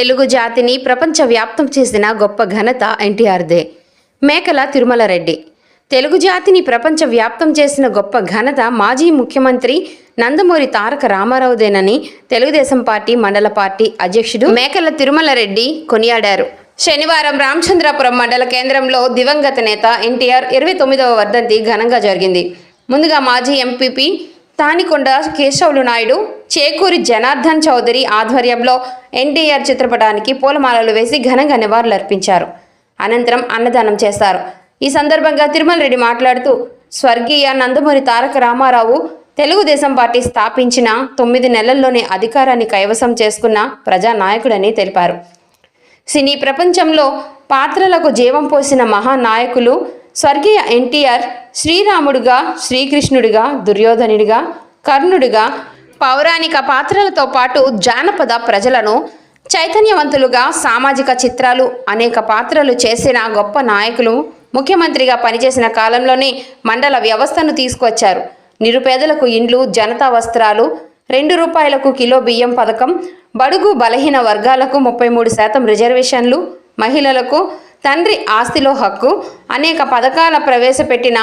తెలుగు జాతిని ప్రపంచవ్యాప్తం చేసిన గొప్ప ఘనత ఎన్టీఆర్దే. మేకల తిరుమల రెడ్డి తెలుగు జాతిని ప్రపంచవ్యాప్తం చేసిన గొప్ప ఘనత మాజీ ముఖ్యమంత్రి నందమూరి తారక రామారావుదేనని తెలుగుదేశం పార్టీ మండల పార్టీ అధ్యక్షుడు మేకల తిరుమల రెడ్డి కొనియాడారు. శనివారం రామచంద్రాపురం మండల కేంద్రంలో దివంగత నేత ఎన్టీఆర్ ఇరవై తొమ్మిదవ వర్ధంతి ఘనంగా జరిగింది. ముందుగా మాజీ ఎంపీపీ తానికొండ కేశవులు నాయుడు చేకూరి జనార్దన్ చౌదరి ఆధ్వర్యంలో ఎన్టీఆర్ చిత్రపటానికి పూలమాలలు వేసి ఘనంగా నివాళులర్పించారు. అనంతరం అన్నదానం చేశారు ఈ సందర్భంగా తిరుమల రెడ్డి మాట్లాడుతూ స్వర్గీయ నందమూరి తారక రామారావు తెలుగుదేశం పార్టీ స్థాపించిన తొమ్మిది నెలల్లోనే అధికారాన్ని కైవసం చేసుకున్న ప్రజానాయకుడని తెలిపారు. సినీ ప్రపంచంలో పాత్రలకు జీవం పోసిన మహానాయకులు స్వర్గీయ ఎన్టీఆర్ శ్రీరాముడుగా శ్రీకృష్ణుడిగా దుర్యోధనుడిగా కర్ణుడిగా పౌరాణిక పాత్రలతో పాటు జానపద ప్రజలను చైతన్యవంతులుగా సామాజిక చిత్రాలు అనేక పాత్రలు చేసిన గొప్ప నాయకులు ముఖ్యమంత్రిగా పనిచేసిన కాలంలోనే మండల వ్యవస్థను తీసుకొచ్చారు. నిరుపేదలకు ఇండ్లు జనతా వస్త్రాలు రెండు రూపాయలకు కిలో బియ్యం పథకం బడుగు బలహీన వర్గాలకు ముప్పై మూడు శాతం రిజర్వేషన్లు మహిళలకు తండ్రి ఆస్తిలో హక్కు అనేక పథకాల ప్రవేశపెట్టిన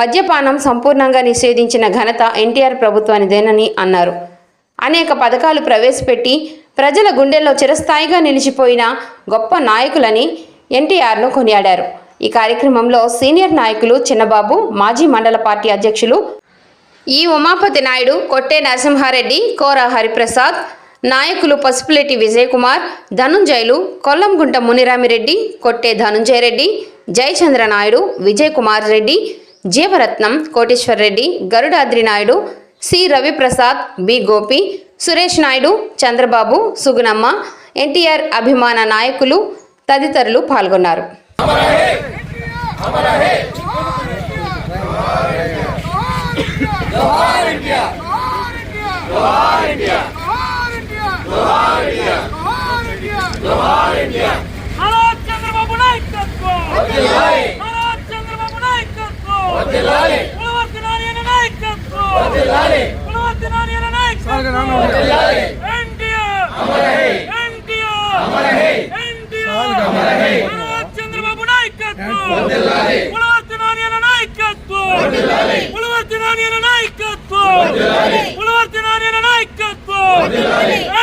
మద్యపానం సంపూర్ణంగా నిషేధించిన ఘనత ఎన్టీఆర్ ప్రభుత్వానిదేనని అన్నారు. అనేక పథకాలు ప్రవేశపెట్టి ప్రజల గుండెల్లో చిరస్థాయిగా నిలిచిపోయిన గొప్ప నాయకులని ఎన్టీఆర్ను కొనియాడారు. ఈ కార్యక్రమంలో సీనియర్ నాయకులు చిన్నబాబు మాజీ మండల పార్టీ అధ్యక్షులు ఈ ఉమాపతి నాయుడు కొట్టే నరసింహారెడ్డి కోర హరిప్రసాద్ నాయకులు పసుపులేటి విజయకుమార్ ధనుంజయులు కొల్లంగుంట మునిరామిరెడ్డి కొట్టే ధనుంజయ రెడ్డి జయచంద్ర నాయుడు విజయ్ కుమార్ రెడ్డి జీవరత్నం కోటేశ్వర్ రెడ్డి గరుడాద్రి నాయుడు సి. రవిప్రసాద్ బి. గోపి సురేష్ నాయుడు చంద్రబాబు సుగుణమ్మ ఎన్టీఆర్ అభిమాన నాయకులు తదితరులు పాల్గొన్నారు. హలో చంద్రబాబు నాయకత్వం హలో చంద్రబాబు నాయకత్వం పులవర్తి నారాయణ నాయకత్వం పులవర్తి నారాయణ నాయకత్వం ఎన్టీఆర్ ఎన్టీఆర్ ఎన్టీఆర్ హలో చంద్రబాబు నాయకత్వం పులవర్తి నారాయణ నాయకత్వం పులవర్తి నారాయణ నాయకత్వం పులవర్తి నారాయణ నాయకత్వం ఎన్టీఆర్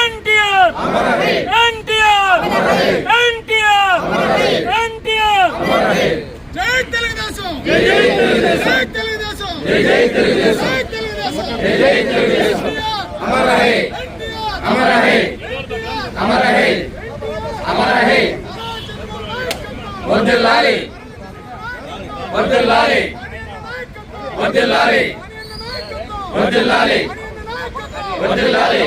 ఎన్టీఆర్ ఎన్టీఆర్ ఎన్టీఆర్ జై తెలుగుదేశం జై తెలుగుదేశం జై తెలుగుదేశం జై తెలుగుదేశం అమర రహే అమర రహే అమర రహే అమర రహే వర్ధిల్లాలి వర్ధిల్లాలి వర్ధిల్లాలి వర్ధిల్లాలి వర్ధిల్లాలి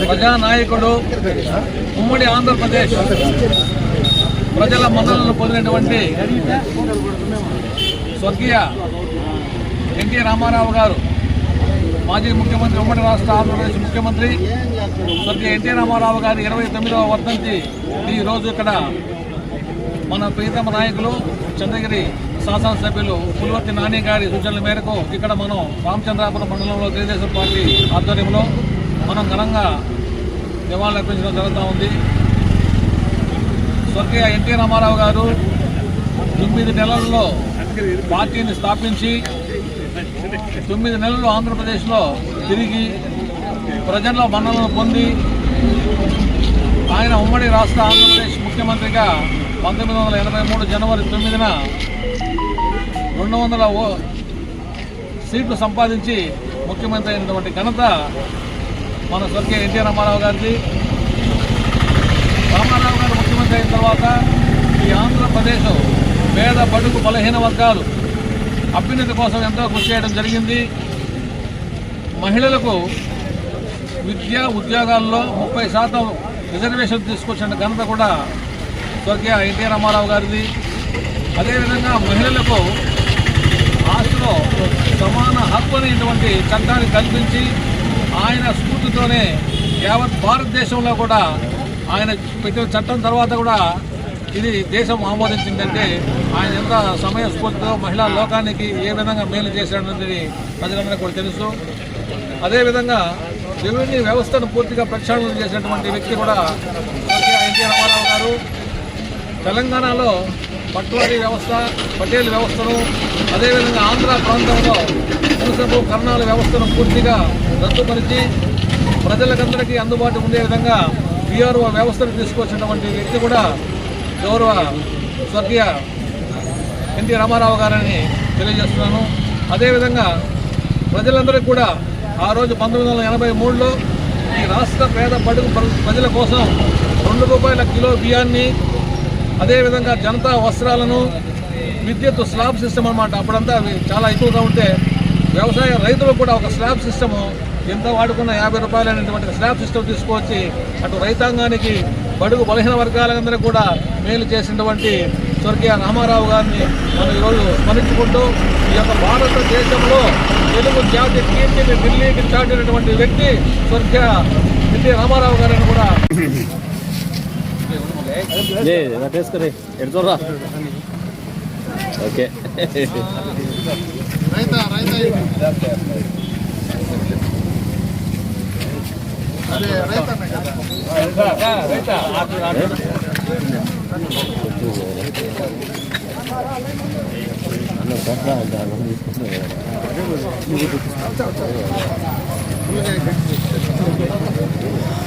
ప్రజానాయకుడు ఉమ్మడి ఆంధ్రప్రదేశ్ ప్రజల మన్ననలు పొందినటువంటి స్వర్గీయ ఎన్టీ రామారావు గారు మాజీ ముఖ్యమంత్రి ఉమ్మడి రాష్ట్ర ఆంధ్రప్రదేశ్ ముఖ్యమంత్రి స్వర్గీయ ఎన్టీ రామారావు గారి ఇరవై తొమ్మిదవ వర్ధంతి ఈరోజు ఇక్కడ మన ప్రియతమ నాయకులు చంద్రగిరి శాసనసభ్యులు పులివర్తి నాని గారి సూచనల మేరకు ఇక్కడ మనం రామచంద్రాపురం మండలంలో తెలుగుదేశం పార్టీ ఆధ్వర్యంలో మనం ఘనంగా నివాళులర్పించడం జరుగుతూ ఉంది. స్వర్గీయ ఎన్టీ రామారావు గారు తొమ్మిది నెలల్లో పార్టీని స్థాపించి తొమ్మిది నెలలు ఆంధ్రప్రదేశ్లో తిరిగి ప్రజల్లో మన్నలను పొంది ఆయన ఉమ్మడి రాష్ట్ర ఆంధ్రప్రదేశ్ ముఖ్యమంత్రిగా పంతొమ్మిది వందల ఎనభై మూడు జనవరి తొమ్మిదిన రెండు వందల ఓ- సీట్లు సంపాదించి ముఖ్యమంత్రి అయినటువంటి ఘనత మన స్వర్గీయ ఎన్టీ రామారావు గారిది. రామారావు గారు ముఖ్యమంత్రి అయిన తర్వాత ఈ ఆంధ్రప్రదేశ్ పేద బడుగు బలహీన వర్గాలు అభ్యున్నతి కోసం ఎంతో కృషి చేయడం జరిగింది. మహిళలకు విద్య ఉద్యోగాల్లో ముప్పై శాతం రిజర్వేషన్ తీసుకొచ్చిన ఘనత కూడా స్వర్గీయ ఎన్టీ రామారావు గారిది. అదేవిధంగా మహిళలకు ఆస్తిలో సమాన హక్కు అనేటువంటి చట్టాన్ని కల్పించి ఆయన స్ఫూర్తితోనే యావత్ భారతదేశంలో కూడా ఆయన పెట్టిన చట్టం తర్వాత కూడా ఇది దేశం ఆమోదించిందంటే ఆయన ఎంత సమయస్ఫూర్తితో మహిళా లోకానికి ఏ విధంగా మేలు చేశాడన్నది ప్రజలందరూ కూడా తెలుసు. అదేవిధంగా రెవెన్యూ వ్యవస్థను పూర్తిగా ప్రక్షాళన చేసినటువంటి వ్యక్తి కూడా ఎన్టీ రామారావు గారు. తెలంగాణలో పట్వారీ వ్యవస్థ పటేల్ వ్యవస్థను అదేవిధంగా ఆంధ్ర ప్రాంతంలో మున్సబు కర్ణాల వ్యవస్థను పూర్తిగా రద్దుపరిచి ప్రజలకందరికీ అందుబాటు ఉండే విధంగా పిఆర్ఓ వ్యవస్థను తీసుకొచ్చినటువంటి వ్యక్తి కూడా గౌరవ స్వర్గీయ ఎన్టీ రామారావు గారని తెలియజేస్తున్నాను. అదేవిధంగా ప్రజలందరికీ కూడా ఆ రోజు పంతొమ్మిది వందల ఎనభై మూడులో ఈ రాష్ట్ర పేద బడుగు ప్రజల కోసం రెండు రూపాయల కిలో బియ్యాన్ని అదేవిధంగా జనతా వస్త్రాలను విద్యుత్ స్లాబ్ సిస్టమ్ అనమాట అప్పుడంతా అవి చాలా ఎక్కువగా ఉంటే వ్యవసాయ రైతులకు కూడా ఒక స్లాబ్ సిస్టము ఎంత వాడుకున్న యాభై రూపాయలు అనేటువంటి స్లాబ్ సిస్టమ్ తీసుకువచ్చి అటు రైతాంగానికి బడుగు బలహీన వర్గాలందరూ కూడా మేలు చేసినటువంటి స్వర్గీయ రామారావు గారిని మనం ఈరోజు స్మరించుకుంటూ ఈ యొక్క భారతదేశంలో తెలుగు జాతి కీర్తిని ఢిల్లీకి చాటినటువంటి వ్యక్తి స్వర్గీయ ఎన్టీ రామారావు గారిని కూడా లే వేసుకురే ఎటు చూడరా? ఓకే. అన్న తీసుకుంటున్నా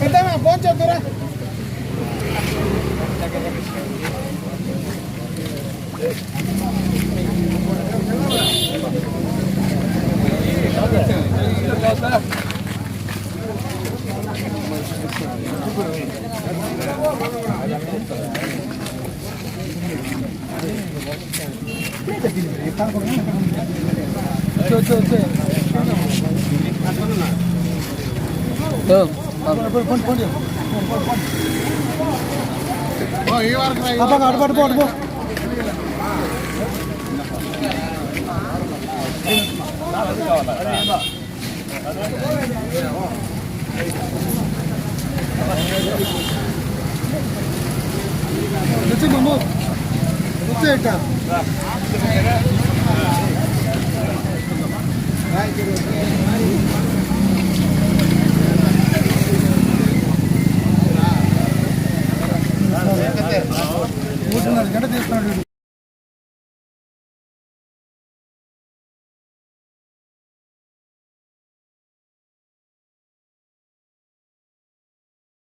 పెద్దమా ఫోన్ చేద్దారా వచ్చే అటు పట్టు పట్టు వచ్చి మమ్మ వచ్చేట Thank you.